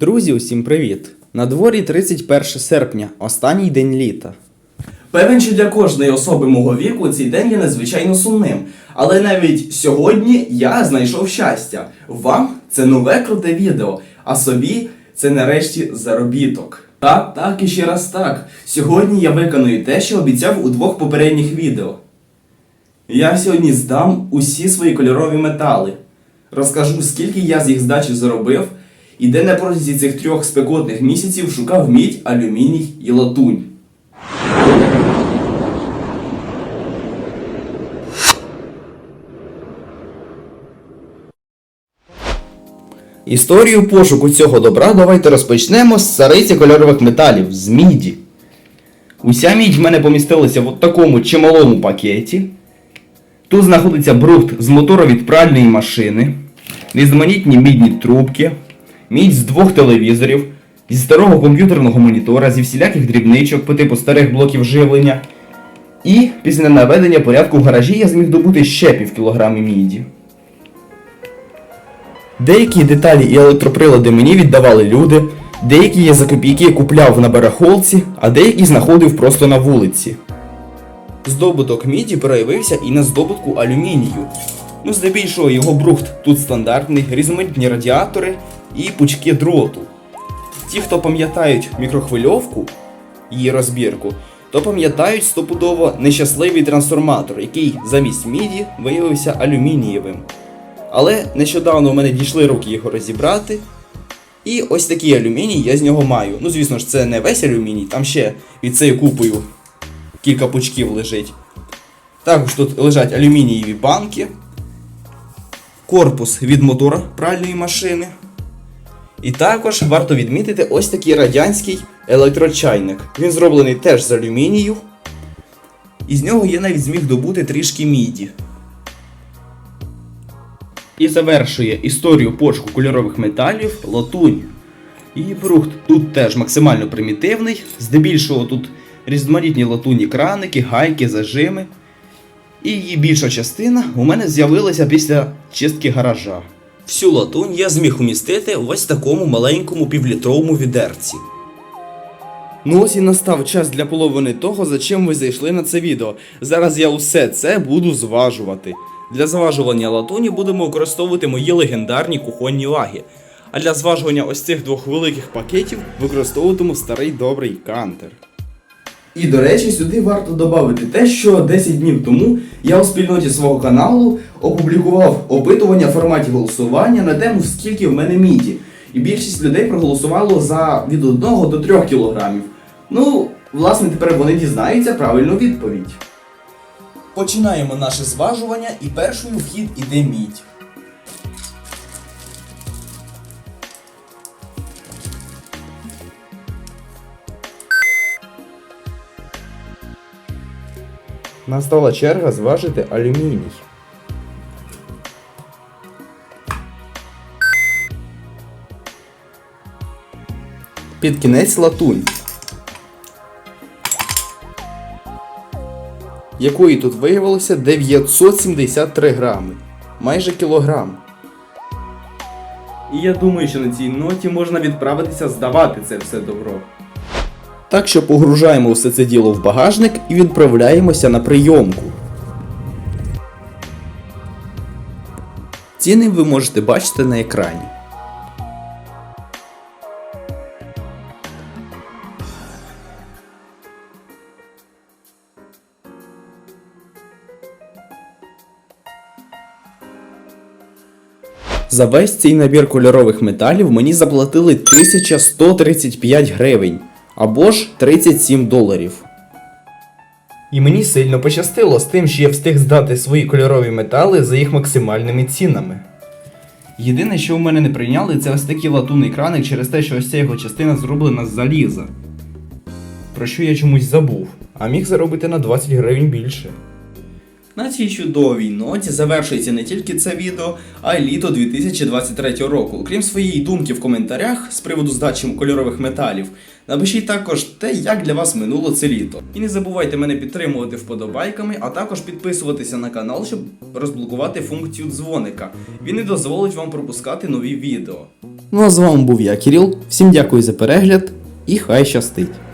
Друзі, усім привіт! На дворі 31 серпня, останній день літа. Певен, що для кожної особи мого віку цей день є надзвичайно сумним. Але навіть сьогодні я знайшов щастя. Вам це нове круте відео, а собі це нарешті заробіток. Так, так і ще раз так. Сьогодні я виконую те, що обіцяв у двох попередніх відео. Я сьогодні здам усі свої кольорові метали. Розкажу, скільки я з їх здачі заробив, і де на протязі цих трьох спекотних місяців шукав мідь, алюміній і латунь. Історію пошуку цього добра давайте розпочнемо з цариці кольорових металів, з міді. Уся мідь в мене помістилася в такому чималому пакеті. Тут знаходиться брухт з мотора від пральної машини, різноманітні мідні трубки, мідь з двох телевізорів, зі старого комп'ютерного монітора, зі всіляких дрібничок по типу старих блоків живлення. І після наведення порядку в гаражі я зміг добути ще пів кілограми міді. Деякі деталі і електроприлади мені віддавали люди, деякі я за копійки купляв на барахолці, а деякі знаходив просто на вулиці. Здобуток міді проявився і на здобутку алюмінію. Ну, здебільшого його брухт тут стандартний, різноманітні радіатори і пучки дроту. Ті, хто пам'ятають мікрохвильовку, її розбірку, то пам'ятають стопудово нещасливий трансформатор, який замість міді виявився алюмінієвим. Але нещодавно у мене дійшли руки його розібрати. І ось такий алюміній я з нього маю. Ну, звісно ж, це не весь алюміній, там ще від цією купою кілька пучків лежить. Також тут лежать алюмінієві банки, корпус від мотора пральної машини. І також варто відмітити ось такий радянський електрочайник. Він зроблений теж з алюмінію. І з нього я навіть зміг добути трішки міді. І завершує історію пошуку кольорових металів латунь. Її брухт тут теж максимально примітивний, здебільшого тут різноманітні латунні краники, гайки, зажими. І її більша частина у мене з'явилася після чистки гаража. Всю латунь я зміг умістити в ось такому маленькому півлітровому відерці. Ну ось і настав час для половини того, за чим ви зайшли на це відео. Зараз я усе це буду зважувати. Для зважування латуні будемо використовувати мої легендарні кухонні лаги. А для зважування ось цих двох великих пакетів використовуватиму старий добрий кантер. І до речі, сюди варто додати те, що 10 днів тому я у спільноті свого каналу опублікував опитування в форматі голосування на тему скільки в мене міді. І більшість людей проголосувало за від 1 до 3 кілограмів. Ну, власне, тепер вони дізнаються правильну відповідь. Починаємо наше зважування, і першою в хід іде мідь. Настала черга зважити алюміній. Під кінець латунь. Якої тут виявилося 973 грами. Майже кілограм. І я думаю, що на цій ноті можна відправитися здавати це все добро. Так що погружаємо все це діло в багажник і відправляємося на прийомку. Ціни ви можете бачити на екрані. За весь цей набір кольорових металів мені заплатили 1135 гривень або ж 37 доларів. І мені сильно пощастило з тим, що я встиг здати свої кольорові метали за їх максимальними цінами. Єдине, що в мене не прийняли, це ось такий латунний краник через те, що ось ця його частина зроблена з заліза. Про що я чомусь забув, а міг заробити на 20 гривень більше. На цій чудовій ноті завершується не тільки це відео, а й літо 2023 року. Окрім своєї думки в коментарях з приводу здачі кольорових металів, напишіть також те, як для вас минуло це літо. І не забувайте мене підтримувати вподобайками, а також підписуватися на канал, щоб розблокувати функцію дзвоника. Він не дозволить вам пропускати нові відео. Ну а з вами був я, Кіріл. Всім дякую за перегляд і хай щастить!